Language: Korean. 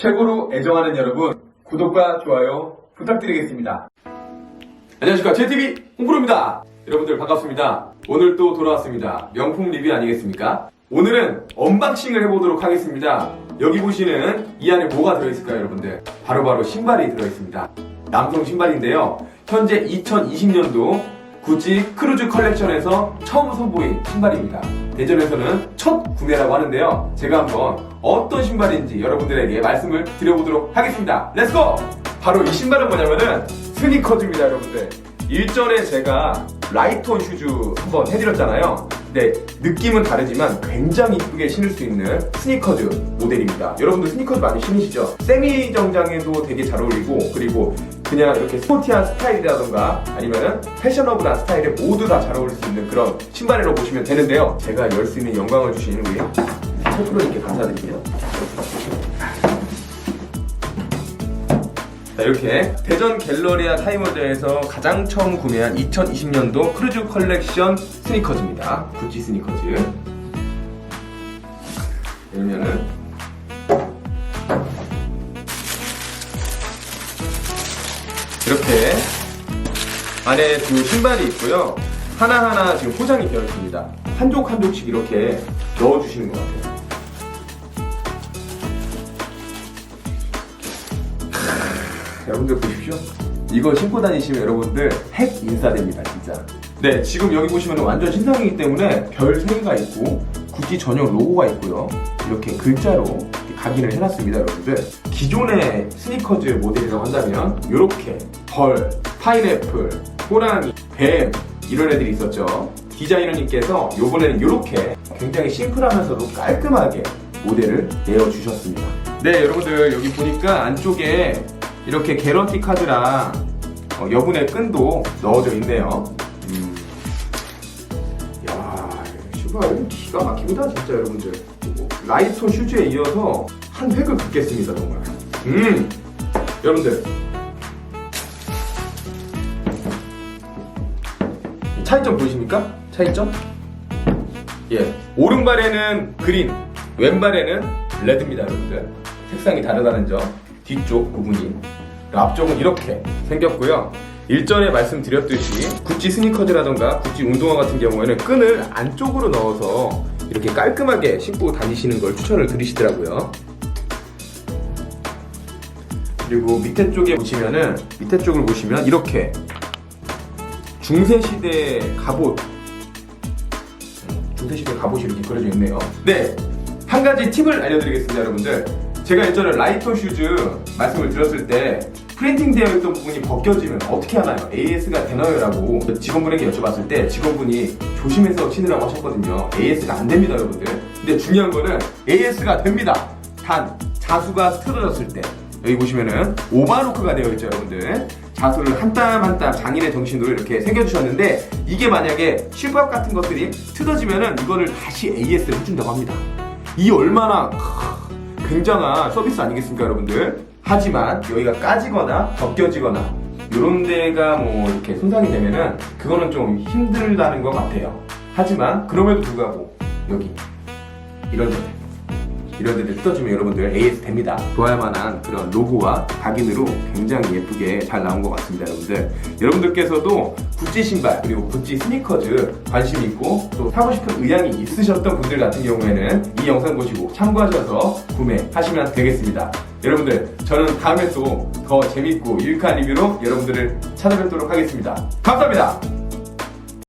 최고로 애정하는 여러분, 구독과 좋아요 부탁드리겠습니다. 안녕하십니까. JTV 홍프로입니다. 여러분들 반갑습니다. 오늘 또 돌아왔습니다. 명품 리뷰 아니겠습니까? 오늘은 언박싱을 해보도록 하겠습니다. 여기 보시는 이 안에 뭐가 들어있을까요, 여러분들? 바로바로 신발이 들어있습니다. 남성 신발인데요. 현재 2020년도 구찌 크루즈 컬렉션에서 처음 선보인 신발입니다. 대전에서는 첫 구매라고 하는데요. 제가 한번 어떤 신발인지 여러분들에게 말씀을 드려보도록 하겠습니다. 렛츠고! 바로 이 신발은 뭐냐면은 스니커즈입니다, 여러분들. 일전에 제가 라이톤 슈즈 한번 해드렸잖아요. 근데 느낌은 다르지만 굉장히 이쁘게 신을 수 있는 스니커즈 모델입니다. 여러분들 스니커즈 많이 신으시죠? 세미 정장에도 되게 잘 어울리고 그리고 그냥 이렇게 스포티한 스타일이라던가 아니면은 패셔너블한 스타일에 모두 다 잘 어울릴 수 있는 그런 신발이라고 보시면 되는데요. 제가 열 수 있는 영광을 주신 우리 최프로님께 감사드립니다. 자, 이렇게 대전 갤러리아 타이머즈에서 가장 처음 구매한 2020년도 크루즈 컬렉션 스니커즈입니다. 구찌 스니커즈. 그러면은 이렇게 안에 두 신발이 있고요. 하나하나 지금 포장이 되어 있습니다. 한쪽 한 쪽씩 이렇게 넣어주시는 것 같아요. 여러분들 보십시오. 이거 신고 다니시면 여러분들 핵 인싸됩니다, 진짜. 네, 지금 여기 보시면 완전 신상이기 때문에 별 3개가 있고, 구찌 전용 로고가 있고요. 이렇게 글자로 이렇게 각인을 해놨습니다, 여러분들. 기존의 스니커즈 모델이라고 한다면, 이렇게 벌, 파인애플, 호랑이, 뱀, 이런 애들이 있었죠. 디자이너님께서 요번에는 이렇게 굉장히 심플하면서도 깔끔하게 모델을 내어주셨습니다. 네, 여러분들 여기 보니까 안쪽에 이렇게 개런티 카드랑 어, 여분의 끈도 넣어져 있네요. 음. 야, 신발 기가 막힙니다, 진짜 여러분들. 뭐, 라이톤 슈즈에 이어서 한 획을 긋겠습니다, 정말. 음, 여러분들. 차이점 보이십니까? 차이점? 예. 오른발에는 그린, 왼발에는 레드입니다, 여러분들. 색상이 다르다는 점. 뒤쪽 부분이. 앞쪽은 이렇게 생겼고요. 일전에 말씀드렸듯이 구찌 스니커즈라던가 구찌 운동화 같은 경우에는 끈을 안쪽으로 넣어서 이렇게 깔끔하게 신고 다니시는 걸 추천을 드리시더라고요. 그리고 밑에 쪽에 보시면은 밑에 쪽을 보시면 이렇게 중세 시대 갑옷 중세 시대 갑옷이 이렇게 그려져 있네요. 네, 한 가지 팁을 알려드리겠습니다, 여러분들. 제가 예전에 라이터 슈즈 말씀을 드렸을 때 프린팅 되어 있던 부분이 벗겨지면 어떻게 하나요? AS가 되나요? 라고 직원분에게 여쭤봤을 때 직원분이 조심해서 신으라고 하셨거든요. AS가 안 됩니다, 여러분들. 근데 중요한 거는 AS가 됩니다. 단, 자수가 틀어졌을 때. 여기 보시면은 오바로크가 되어 있죠, 여러분들. 자수를 한 땀 한 땀 장인의 정신으로 이렇게 새겨주셨는데 이게 만약에 슈밥 같은 것들이 틀어지면은 이거를 다시 AS를 해준다고 합니다. 이 얼마나 크, 굉장한 서비스 아니겠습니까, 여러분들? 하지만 여기가 까지거나 벗겨지거나 이런 데가 뭐 이렇게 손상이 되면은 그거는 좀 힘들다는 것 같아요. 하지만 그럼에도 불구하고 여기 이런 데들 이런 데들 뜯어주면 여러분들 AS 됩니다. 좋아할 만한 그런 로고와 각인으로 굉장히 예쁘게 잘 나온 것 같습니다, 여러분들. 여러분들께서도 구찌 신발 그리고 구찌 스니커즈 관심 있고 또 사고 싶은 의향이 있으셨던 분들 같은 경우에는 이 영상 보시고 참고하셔서 구매하시면 되겠습니다. 여러분들 저는 다음에 또 더 재밌고 유익한 리뷰로 여러분들을 찾아뵙도록 하겠습니다. 감사합니다.